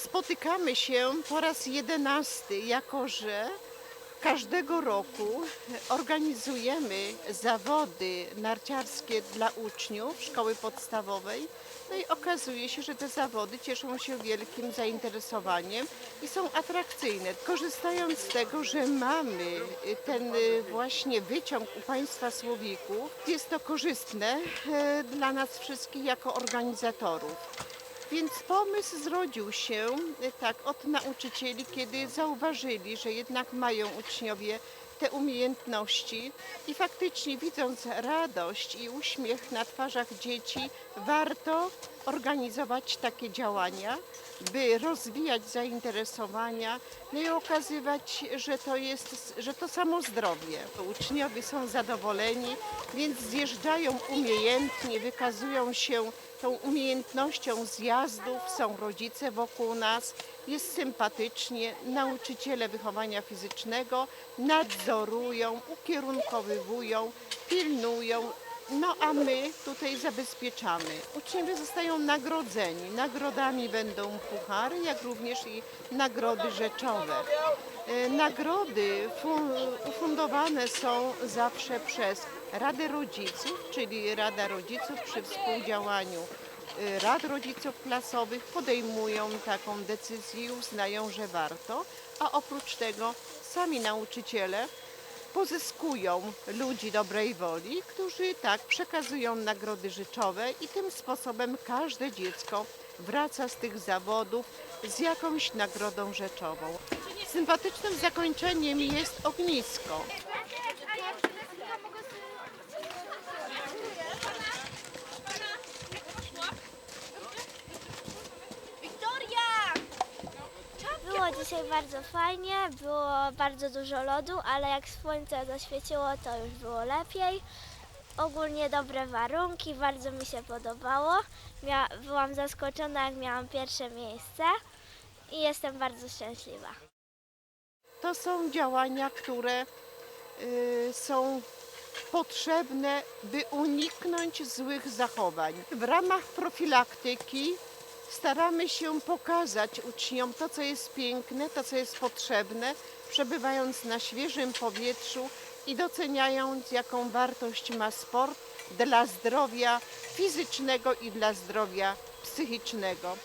Spotykamy się po raz jedenasty, jako że każdego roku organizujemy zawody narciarskie dla uczniów szkoły podstawowej. No i okazuje się, że te zawody cieszą się wielkim zainteresowaniem i są atrakcyjne. Korzystając z tego, że mamy ten właśnie wyciąg u Państwa Słowików, jest to korzystne e, dla nas wszystkich jako organizatorów. Więc pomysł zrodził się e, tak od nauczycieli, kiedy zauważyli, że jednak mają uczniowie te umiejętności i faktycznie widząc radość i uśmiech na twarzach dzieci, warto organizować takie działania, by rozwijać zainteresowania, no i okazywać, że to jest, że to samo zdrowie. Uczniowie są zadowoleni, więc zjeżdżają umiejętnie, wykazują się tą umiejętnością zjazdów, są rodzice wokół nas, jest sympatycznie, nauczyciele wychowania fizycznego nadzorują, ukierunkowywują, pilnują, no a my tutaj zabezpieczamy. Uczniowie zostają nagrodzeni. Nagrodami będą puchary, jak również i nagrody rzeczowe. E, Nagrody fu- ufundowane są zawsze przez Radę Rodziców, czyli Rada Rodziców przy współdziałaniu y, Rad Rodziców Klasowych podejmują taką decyzję i uznają, że warto, a oprócz tego sami nauczyciele pozyskują ludzi dobrej woli, którzy tak przekazują nagrody życzowe i tym sposobem każde dziecko wraca z tych zawodów z jakąś nagrodą rzeczową. Sympatycznym zakończeniem jest ognisko. Dzisiaj bardzo fajnie, było bardzo dużo lodu, ale jak słońce zaświeciło, to już było lepiej. Ogólnie dobre warunki, bardzo mi się podobało. Mia- byłam zaskoczona, jak miałam pierwsze miejsce i jestem bardzo szczęśliwa. To są działania, które y, są potrzebne, by uniknąć złych zachowań. W ramach profilaktyki staramy się pokazać uczniom to, co jest piękne, to, co jest potrzebne, przebywając na świeżym powietrzu i doceniając, jaką wartość ma sport dla zdrowia fizycznego i dla zdrowia psychicznego.